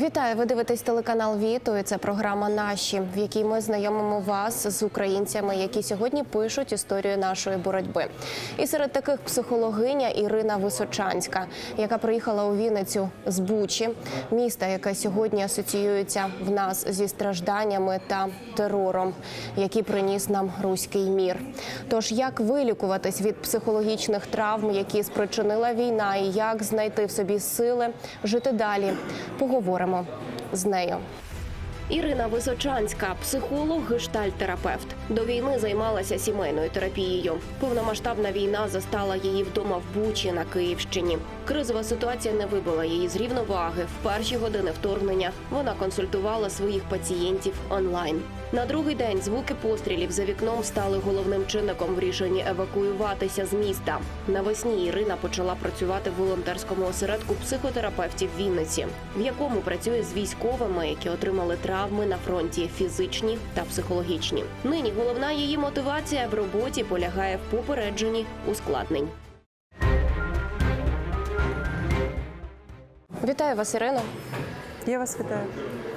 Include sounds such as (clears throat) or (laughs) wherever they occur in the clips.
Вітаю! Ви дивитесь телеканал Віту. і Це програма Наші, в якій ми знайомимо вас з українцями, які сьогодні пишуть історію нашої боротьби. І серед таких психологиня Ірина Височанська, яка приїхала у Вінницю з Бучі, міста, яке сьогодні асоціюється в нас зі стражданнями та терором, який приніс нам руський мір. Тож як вилікуватись від психологічних травм, які спричинила війна, і як знайти в собі сили жити далі, поговоримо з нею. Ірина Височанська, психолог, гештальт-терапевт. До війни займалася сімейною терапією. Повномасштабна війна застала її вдома в Бучі на Київщині. Кризова ситуація не вибила її з рівноваги. В перші години вторгнення вона консультувала своїх пацієнтів онлайн. На другий день звуки пострілів за вікном стали головним чинником в рішенні евакуюватися з міста. Навесні Ірина почала працювати в волонтерському осередку психотерапевтів Вінниці, в якому працює з військовими, які отримали травми на фронті фізичні та психологічні. Нині головна її мотивація в роботі полягає в попередженні ускладнень. Вітаю вас, Ірино. Я вас вітаю.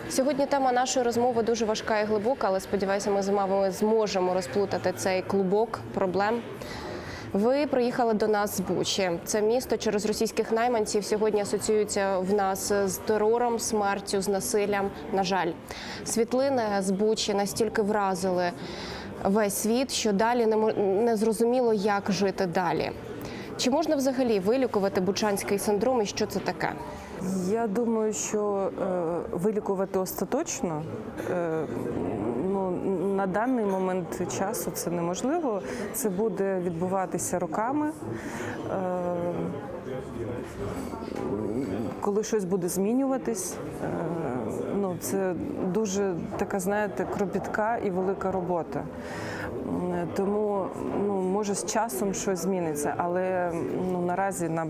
Сьогодні тема нашої розмови дуже важка і глибока, але сподіваюся, ми з вами зможемо розплутати цей клубок проблем. Ви приїхали до нас з Бучі. Це місто через російських найманців сьогодні асоціюється в нас з терором, смертю, з насиллям. На жаль, світлини з Бучі настільки вразили весь світ, що далі не зрозуміло, як жити далі. Чи можна взагалі вилікувати бучанський синдром і що це таке? Я думаю, що е, вилікувати остаточно е, на даний момент часу це неможливо. Це буде відбуватися роками. Е, коли щось буде змінюватись, е, ну це дуже така, знаєте, кропітка і велика робота. Тому ну, може з часом щось зміниться, але ну, наразі на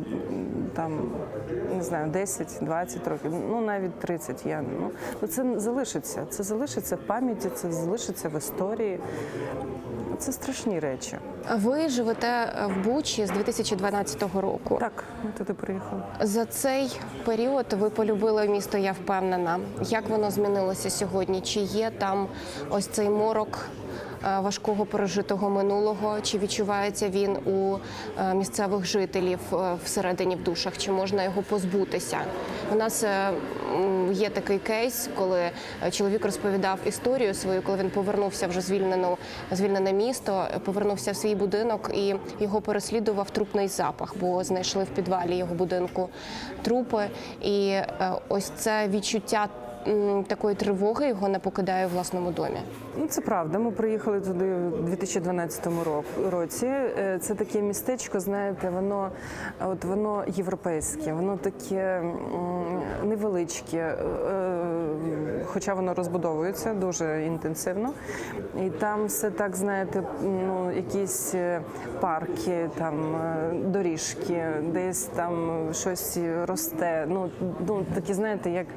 там не знаю 10-20 років, ну навіть 30, я ну, ну це залишиться. Це залишиться в пам'яті, це залишиться в історії. Це страшні речі. Ви живете в Бучі з 2012 року. Так, ми туди приїхали. За цей період ви полюбили місто, я впевнена. Як воно змінилося сьогодні? Чи є там ось цей морок важкого пережитого минулого? Чи відчувається він у е, місцевих жителів е, всередині в душах? Чи можна його позбутися? У нас е, є такий кейс, коли е, чоловік розповідав історію свою, коли він повернувся вже звільнену звільнене місто, е, повернувся в свій будинок і його переслідував трупний запах, бо знайшли в підвалі його будинку трупи. І е, ось це відчуття такої тривоги його не покидає у власному домі. Ну, це правда. Ми приїхали туди у 2012 році. Е, Це таке містечко, знаєте, воно от воно європейське, воно таке невеличке, е, хоча воно розбудовується дуже інтенсивно. І там все так, знаєте, ну якісь е, парки, там е, доріжки, десь там щось росте. Ну, ну такі, знаєте, як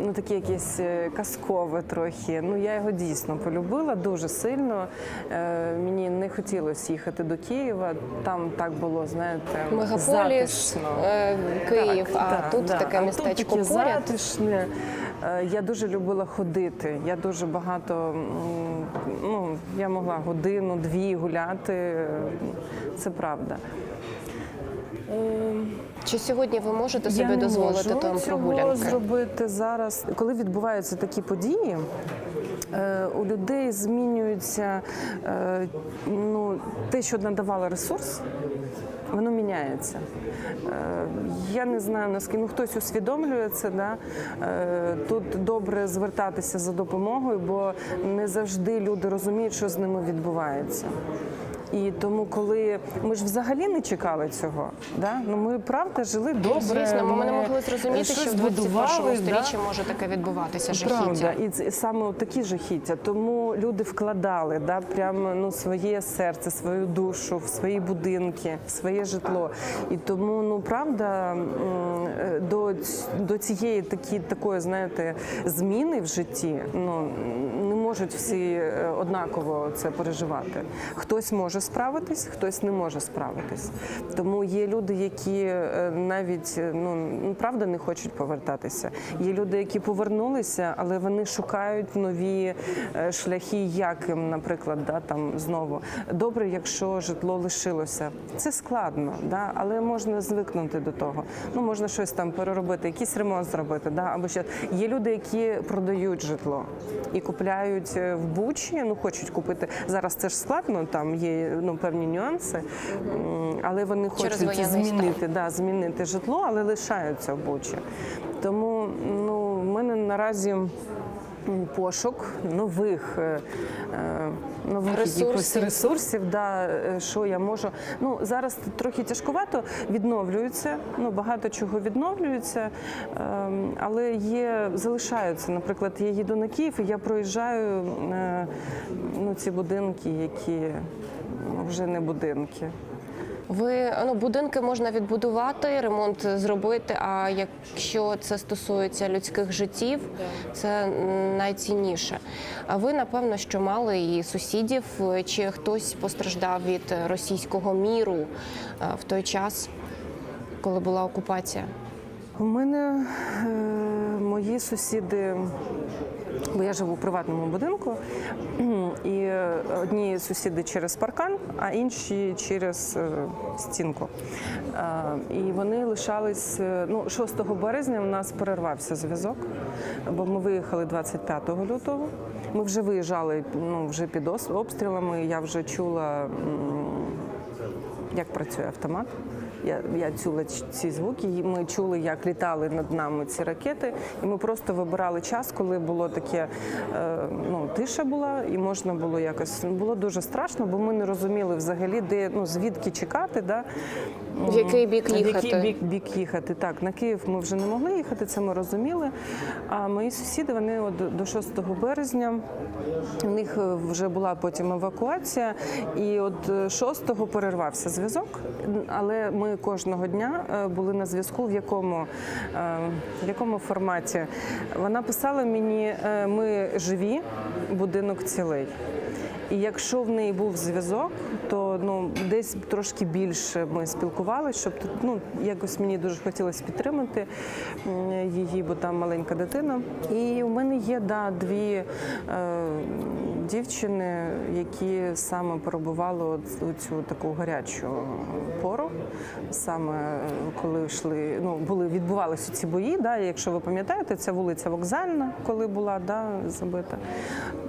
ну таке якесь е, казкове трохи. Ну я його дійсно полюбила дуже сильно. Е, Мені не хотілося їхати до Києва. Там так було, знаєте, Мегаполіс, затишно. е, Київ, Так, а да, тут да. таке А містечко тут таке поряд. затишне. Е, Я дуже любила ходити. Я дуже багато ну я могла годину, дві гуляти. Це правда. Чи сьогодні ви можете собі Я не дозволити можу там цього зробити зараз. Коли відбуваються такі події, е, у людей змінюється е, ну, те, що надавало ресурс. Воно міняється. Е, Я не знаю, наскільки ну, хтось усвідомлює це. Да? Тут добре звертатися за допомогою, бо не завжди люди розуміють, що з ними відбувається. І тому, коли ми ж взагалі не чекали цього, да? ну ми правда жили добре. Звісно, ми не могли зрозуміти, що в 21 будували, сторіччі може таке відбуватися жахіття. Правда, і це саме такі жахіття. Тому люди вкладали да, прямо ну, своє серце, свою душу, в свої будинки, в своє житло. І тому, ну правда, е, до, до цієї такі, такої, знаєте, зміни в житті ну, не можуть всі е, однаково це переживати. Хтось може справитись, хтось не може справитись. Тому є люди, які е, навіть е, ну ну, правда не хочуть повертатися. Є люди, які повернулися, але вони шукають нові е, шляхи, як їм, наприклад, да, там знову добре, якщо житло лишилося. Це складно, да, але можна звикнути до того. Ну можна щось там переробити, якийсь ремонт зробити. Да, або ще є люди, які продають житло і купляють в бучі. Ну хочуть купити зараз. Це ж складно, там є ну певні нюанси, але вони Через хочуть стан. змінити, да, змінити житло, але лишаються в бучі. Тому ну в мене наразі. Пошук нових е, е, нових Ресурсів. ресурсів, да, е, що я можу. Ну зараз трохи тяжкувато відновлюються. Ну багато чого відновлюється, ем, але є залишаються. Наприклад, я їду на Київ і я проїжджаю ну, ці будинки, які вже не будинки. Ви ну будинки можна відбудувати, ремонт зробити. А якщо це стосується людських життів, це найцінніше. А ви напевно, що мали і сусідів, чи хтось постраждав від російського міру е, в той час, коли була окупація? У мене е, мої сусіди, бо я живу в приватному будинку, (clears throat) і одні сусіди через паркан, а інші через е, стінку. Е, І вони лишались. е, Ну, 6 березня у нас перервався зв'язок, бо ми виїхали 25 лютого. Ми вже виїжджали ну, вже під обстрілами. Я вже чула. як працює автомат. Я, я чула ці звуки. і Ми чули, як літали над нами ці ракети, і ми просто вибирали час, коли було таке, е, ну тиша була, і можна було якось. Ну, Було дуже страшно, бо ми не розуміли взагалі, де ну звідки чекати. Да? В який бік їхати. В який бік, бік їхати? Так, на Київ ми вже не могли їхати, це ми розуміли. А мої сусіди, вони от до 6 березня, у них е, вже була потім евакуація, і от 6-го перервався зв'язок, але ми кожного дня е, були на зв'язку, в якому, е, в якому форматі. Вона писала мені: е, ми живі, будинок цілий. І якщо в неї був зв'язок, то ну десь трошки більше ми спілкувалися, щоб ну якось мені дуже хотілося підтримати її, бо там маленька дитина. І у мене є да, дві е, дівчини, які саме перебували у цю таку гарячу пору, саме е, коли йшли, ну були відбувалися ці бої. Да, якщо ви пам'ятаєте, ця вулиця Вокзальна, коли була да, забита.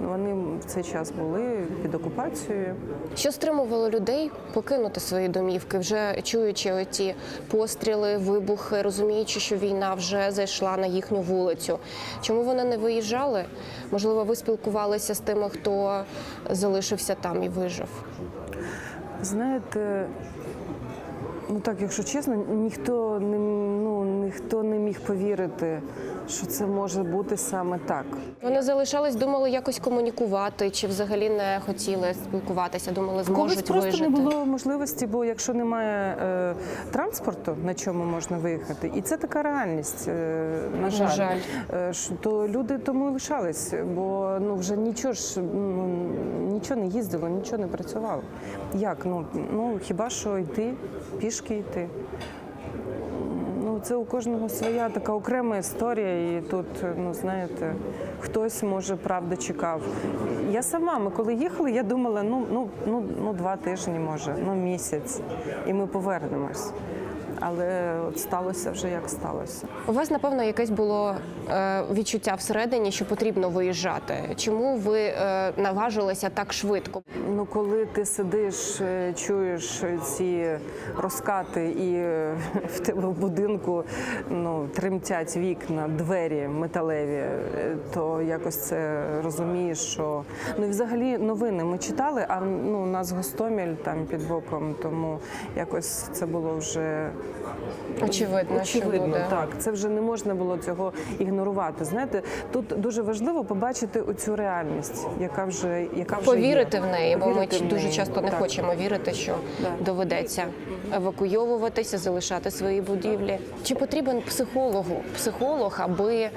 Вони в цей час були під окупацією. Що стримувало людей покинути свої домівки, вже чуючи оті постріли, вибухи, розуміючи, що війна вже зайшла на їхню вулицю? Чому вони не виїжджали? Можливо, ви спілкувалися з тими, хто залишився там і вижив? Знаєте, ну так, якщо чесно, ніхто не ну ніхто не міг повірити, що це може бути саме так. Вони залишались, думали якось комунікувати, чи взагалі не хотіли спілкуватися, думали, В когось зможуть просто вижити. не було можливості, бо якщо немає е, транспорту, на чому можна виїхати, і це така реальність. Е, на жаль, жаль. Е, то люди тому і лишались, бо ну вже нічого ж ну, нічого не їздило, нічого не працювало. Як? Ну, ну хіба що йти, пішки йти. Ну, це у кожного своя така окрема історія, і тут, ну знаєте, хтось може правда чекав. Я сама, ми коли їхали, я думала, ну, ну, ну, ну два тижні, може, ну місяць, і ми повернемось. Але от сталося вже як сталося. У вас, напевно, якесь було е, відчуття всередині, що потрібно виїжджати. Чому ви е, наважилися так швидко? Ну, коли ти сидиш, е, чуєш ці розкати, і в тебе в будинку ну, тремтять вікна, двері металеві, то якось це розумієш, що ну і взагалі новини ми читали, а ну у нас Гостомель там під боком, тому якось це було вже Очевидно, що Очевидно, буде. так. Це вже не можна було цього ігнорувати. Знаєте, тут дуже важливо побачити оцю реальність, яка вже яка вже Повірити є. в неї, бо ми дуже неї. часто не Так. хочемо вірити, що Да. доведеться евакуйовуватися, залишати свої будівлі. Чи потрібен психологу, психолог, аби е,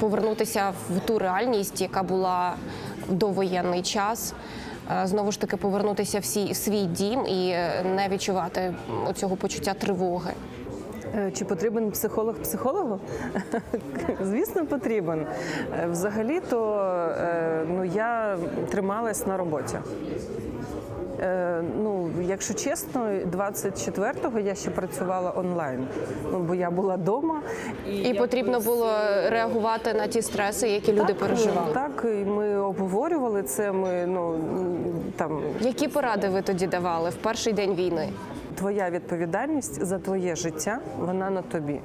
повернутися в ту реальність, яка була в довоєнний час? Е, Знову ж таки, повернутися в свій дім і е, не відчувати цього почуття тривоги. Е, Чи потрібен психолог психологу? (laughs) Звісно, потрібен. Взагалі-то е, ну, я трималась на роботі. Е, Ну, якщо чесно, 24-го я ще працювала онлайн, ну, бо я була вдома. І потрібно було реагувати на ті стреси, які люди переживали. Так, і ми обговорювали це. Ми ну там Які поради ви тоді давали в перший день війни? твоя відповідальність за твоє життя, вона на тобі.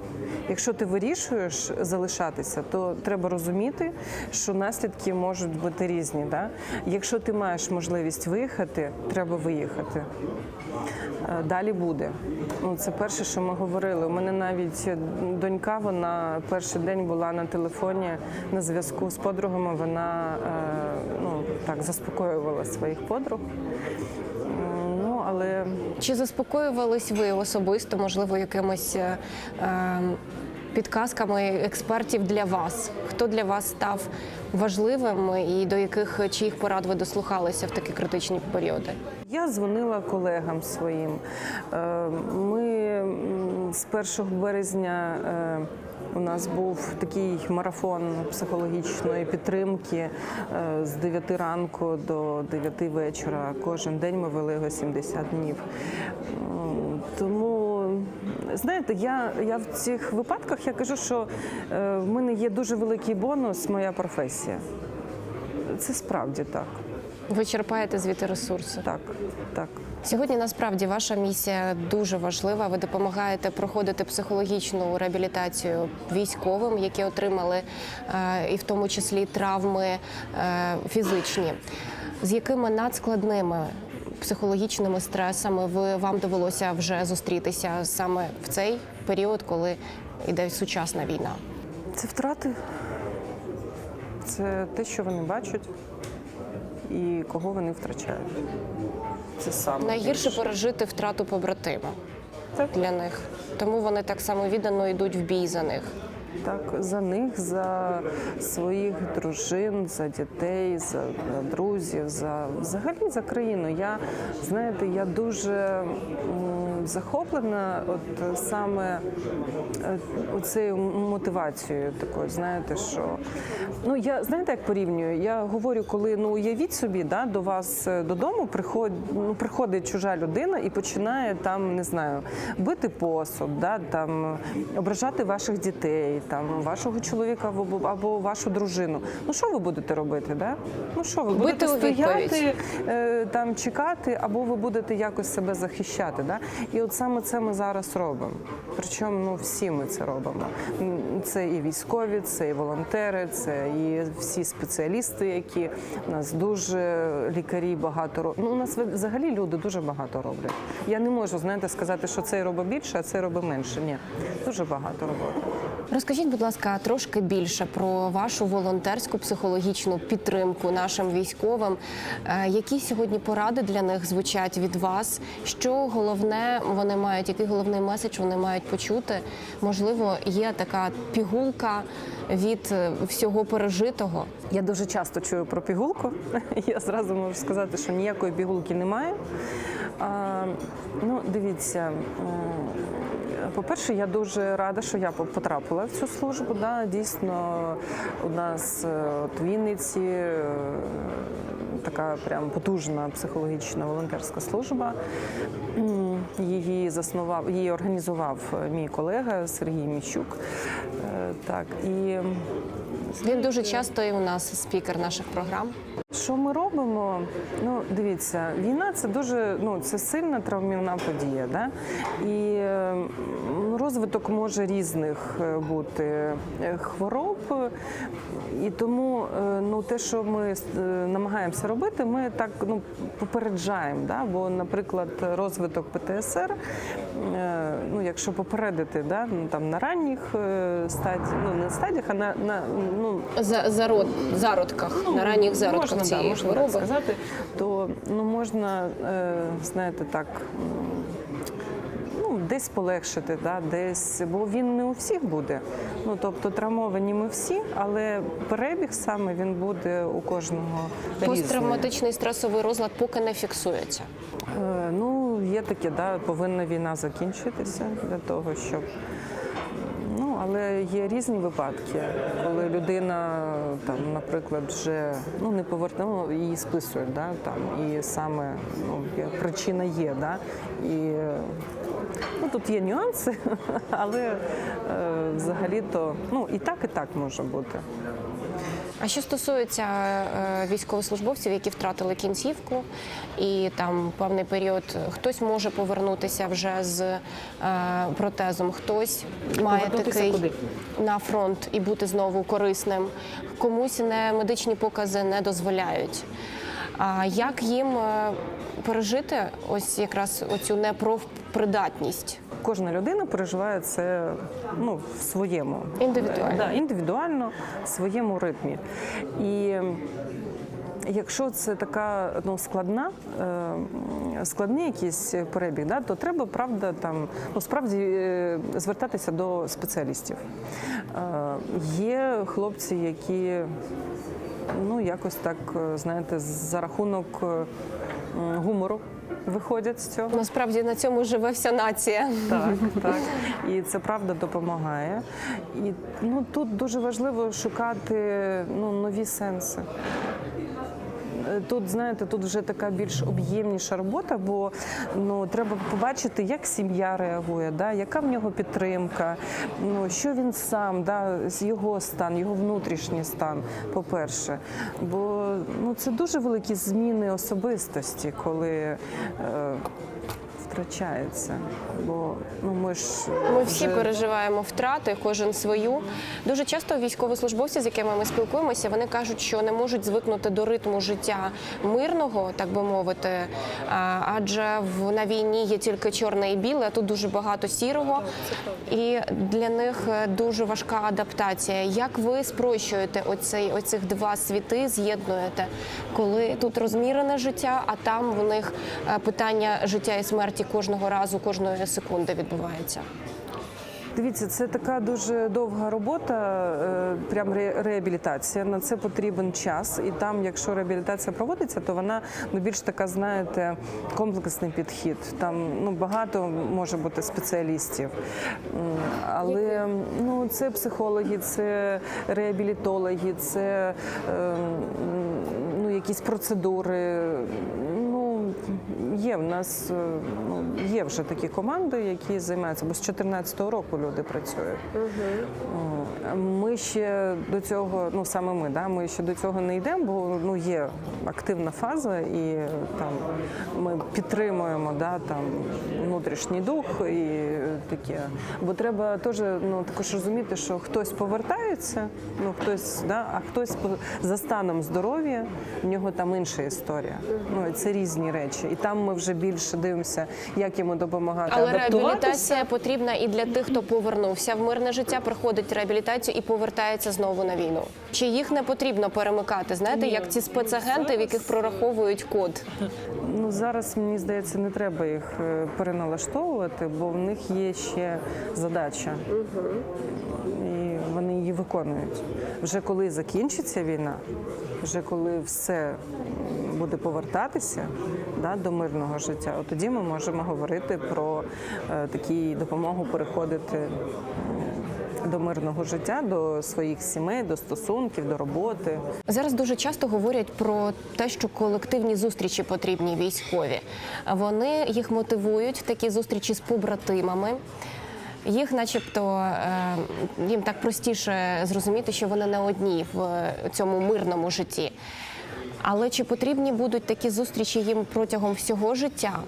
Якщо ти вирішуєш залишатися, то треба розуміти, що наслідки можуть бути різні. Да? Якщо ти маєш можливість виїхати, треба виїхати. Е, Далі буде. Ну, це перше, що ми говорили. У мене навіть донька, вона перший день була на телефоні на зв'язку з подругами. Вона е, ну, так заспокоювала своїх подруг. Ну, але Чи заспокоювались ви особисто, можливо, якимись е, е, підказками експертів для вас? Хто для вас став важливим і до яких чиїх порад ви дослухалися в такі критичні періоди? Я дзвонила колегам своїм. Е, Ми з 1 березня е, у нас був такий марафон психологічної підтримки е, з 9 ранку до 9 вечора. Кожен день ми вели його 70 днів. Тому знаєте, я, я в цих випадках я кажу, що е, в мене є дуже великий бонус, моя професія. Це справді так. Ви черпаєте звідти ресурси? Так, так. Сьогодні насправді ваша місія дуже важлива. Ви допомагаєте проходити психологічну реабілітацію військовим, які отримали е, і в тому числі травми е, фізичні. З якими надскладними психологічними стресами ви вам довелося вже зустрітися саме в цей період, коли йде сучасна війна? Це втрати. Це те, що вони бачать і кого вони втрачають. Це саме Найгірше більше. пережити втрату побратима Так. для них, тому вони так само віддано йдуть в бій за них. Так, за них, за своїх дружин, за дітей, за друзів, за взагалі за країну. Я знаєте, я дуже захоплена, от саме е, оцею мотивацією такою. Знаєте, що ну я знаєте, як порівнюю? Я говорю, коли ну уявіть собі, да, до вас е, додому приходить, ну, приходить чужа людина і починає там, не знаю, бити посуд, да, там ображати ваших дітей, там вашого чоловіка або, або вашу дружину. Ну що ви будете робити? Да? Ну що ви Бити будете стояти, е, там чекати, або ви будете якось себе захищати. Да? І от саме це ми зараз робимо. Причому ну, всі ми це робимо. Це і військові, це і волонтери, це і всі спеціалісти, які у нас дуже лікарі багато роблять. Ну, у нас взагалі люди дуже багато роблять. Я не можу знаєте, сказати, що цей робить більше, а цей робить менше. Ні, дуже багато роботи. Розкажіть, будь ласка, трошки більше про вашу волонтерську психологічну підтримку нашим військовим. Е, Які сьогодні поради для них звучать від вас? Що головне вони мають, який головний меседж вони мають почути? Можливо, є така пігулка від е, всього пережитого. Я дуже часто чую про пігулку. (laughs) Я зразу можу сказати, що ніякої пігулки немає. А, ну, дивіться. По-перше, я дуже рада, що я потрапила в цю службу. Да. Дійсно, у нас е, от Вінниці е, така прям потужна психологічна волонтерська служба. Її заснував, її організував е, мій колега Сергій Міщук. Так, і Він дуже часто і у нас спікер наших програм. Що ми робимо? Ну, дивіться, війна це дуже ну це сильна травмівна подія. Да? І розвиток може різних е, бути е, хвороб. І тому е, ну, те, що ми намагаємося робити, ми так ну, попереджаємо. Да? Бо, наприклад, розвиток ПТСР, ну, якщо попередити да? ну, там, на ранніх стадіях, ну не стадіях, а на, на ну, За зарод, зародках, на ранніх зародках можна, цієї да, можна хвороби. так сказати, то ну, можна, знаєте, так. Десь полегшити, да, десь, бо він не у всіх буде. Ну, тобто травмовані ми всі, але перебіг саме він буде у кожного. Посттравматичний стресовий розлад поки не фіксується. Е, Ну, є таке, да, повинна війна закінчитися для того, щоб. Ну, але є різні випадки, коли людина там, наприклад, вже ну не повернула, її списують, да, там і саме ну, причина є, да, і ну тут є нюанси, (laughs) але е, взагалі-то ну і так, і так може бути. А що стосується е, військовослужбовців, які втратили кінцівку, і там певний період хтось може повернутися вже з е, протезом, хтось має такий куди? на фронт і бути знову корисним. Комусь не медичні покази не дозволяють. А як їм е, пережити ось якраз оцю непрофпридатність? Кожна людина переживає це ну, в своєму Індивідуально. Да, індивідуально в своєму ритмі. І якщо це така ну, складна, е, складний якийсь перебіг, да, то треба правда там ну, справді е, звертатися до спеціалістів. Е, Є хлопці, які ну якось так, знаєте, за рахунок гумору виходять з цього. Насправді на цьому живе вся нація. Так, (laughs) так. І це правда допомагає. І ну, тут дуже важливо шукати ну, нові сенси. Тут, знаєте, тут вже така більш об'ємніша робота, бо ну, треба побачити, як сім'я реагує, да, яка в нього підтримка, ну, що він сам, да, його стан, його внутрішній стан, по-перше. Бо ну, це дуже великі зміни особистості, коли е, втрачається. Бо ну, ми ж Ми всі вже- переживаємо втрати, кожен свою. Дуже часто військовослужбовці, з якими ми спілкуємося, вони кажуть, що не можуть звикнути до ритму життя мирного, так би мовити. Адже в на війні є тільки чорне і біле, а тут дуже багато сірого. І для них е, дуже важка адаптація. Як ви спрощуєте оцей, оцих два світи, з'єднуєте, коли тут розмірене життя, а там в них е, питання життя і смерті кожного разу, кожної секунди відбувається? Дивіться, це така дуже довга робота, е, прям реабілітація. На це потрібен час. І там, якщо реабілітація проводиться, то вона ну, більш така, знаєте, комплексний підхід. Там ну, багато може бути спеціалістів. Але ну, це психологи, це реабілітологи, це е, ну, якісь процедури. Є в нас е, ну, є вже такі команди, які займаються, бо з 2014 року люди працюють. О, Ми ще до цього, ну саме ми, да, ми ще до цього не йдемо, бо ну є активна фаза, і там ми підтримуємо да, там внутрішній дух і таке. Бо треба теж ну також розуміти, що хтось повертається, ну хтось, да, а хтось за станом здоров'я, в нього там інша історія. Ну це різні речі. І там ми вже більше дивимося, як йому допомагати Але реабілітація потрібна і для тих, хто повернувся в мирне життя, проходить реабілітацію і повертається знову на війну. Чи їх не потрібно перемикати? Знаєте, як ці спецагенти, в яких прораховують код? Ну зараз мені здається, не треба їх е, переналаштовувати, бо в них є ще задача, і вони її виконують. Вже коли закінчиться війна, вже коли все буде повертатися да, до мирного життя, от тоді ми можемо говорити про е, такі допомогу переходити. До мирного життя, до своїх сімей, до стосунків, до роботи. Зараз дуже часто говорять про те, що колективні зустрічі потрібні військові. Вони їх мотивують в такі зустрічі з побратимами. Їх, начебто, е, їм так простіше зрозуміти, що вони не одні в цьому мирному житті. Але чи потрібні будуть такі зустрічі їм протягом всього життя,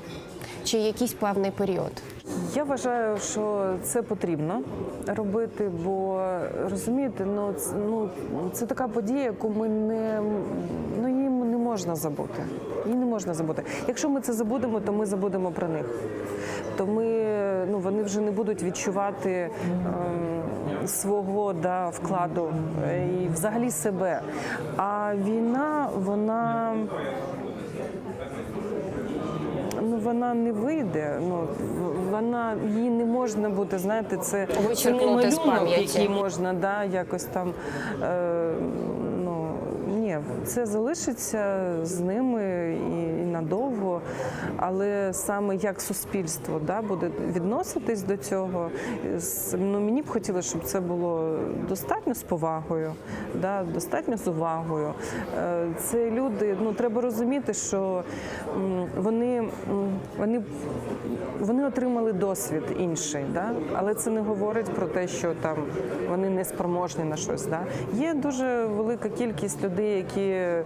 чи якийсь певний період? Я вважаю, що це потрібно робити, бо розумієте, ну це, ну це така подія, яку ми не ну її не можна забути. Її не можна забути. Якщо ми це забудемо, то ми забудемо про них. То ми ну вони вже не будуть відчувати ем, свого да, вкладу е, і взагалі себе. А війна, вона вона не вийде. Ну вона її не можна буде. Знаєте, це це не малюнок, який можна да якось там. Е, ну ні, це залишиться з ними і, надовго. Але саме як суспільство да, буде відноситись до цього, ну мені б хотілося, щоб це було достатньо з повагою, да, достатньо з увагою. Е, Це люди, ну треба розуміти, що вони, вони, вони отримали досвід інший, да? але це не говорить про те, що там вони не спроможні на щось. Да? Є дуже велика кількість людей, які е,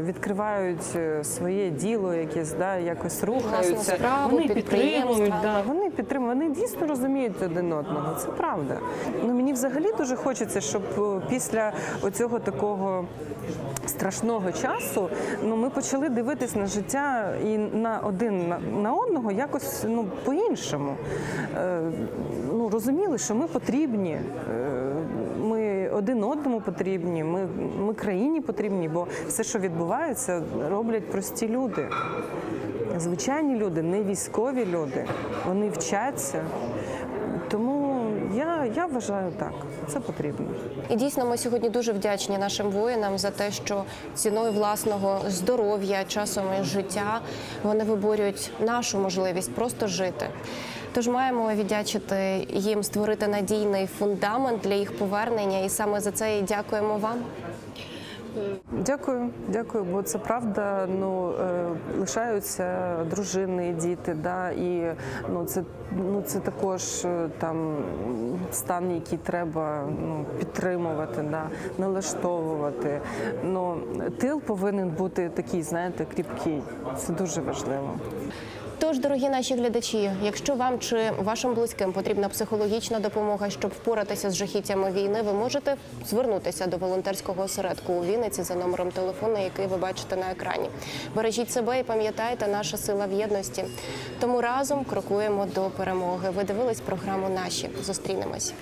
відкривають е, своє діло, якесь да, якось рухаються. справу, вони підтримують, да, вони підтримують, вони дійсно розуміють один одного. Це правда. Ну мені взагалі дуже хочеться, щоб е, після оцього такого страшного часу ну ми почали дивитись на життя і на один на, одного якось ну по-іншому. Е, ну розуміли, що ми потрібні. Е, один одному потрібні, ми, ми країні потрібні, бо все, що відбувається, роблять прості люди. Звичайні люди, не військові люди. Вони вчаться. Тому я, я вважаю так, це потрібно. І дійсно, ми сьогодні дуже вдячні нашим воїнам за те, що ціною власного здоров'я, часом і життя вони виборюють нашу можливість просто жити. Тож маємо віддячити їм створити надійний фундамент для їх повернення, і саме за це і дякуємо вам. Дякую, дякую, бо це правда. Ну е, лишаються дружини, діти, да, і ну це ну це також е, там стан, який треба ну, підтримувати, да, налаштовувати. Ну тил повинен бути такий, знаєте, кріпкий. Це дуже важливо. Тож, дорогі наші глядачі, якщо вам чи вашим близьким потрібна психологічна допомога, щоб впоратися з жахіттями війни, ви можете звернутися до волонтерського осередку у Вінниці за номером телефону, який ви бачите на екрані. Бережіть себе і пам'ятайте, наша сила в єдності. Тому разом крокуємо до перемоги. Ви дивились програму Наші. Зустрінемось.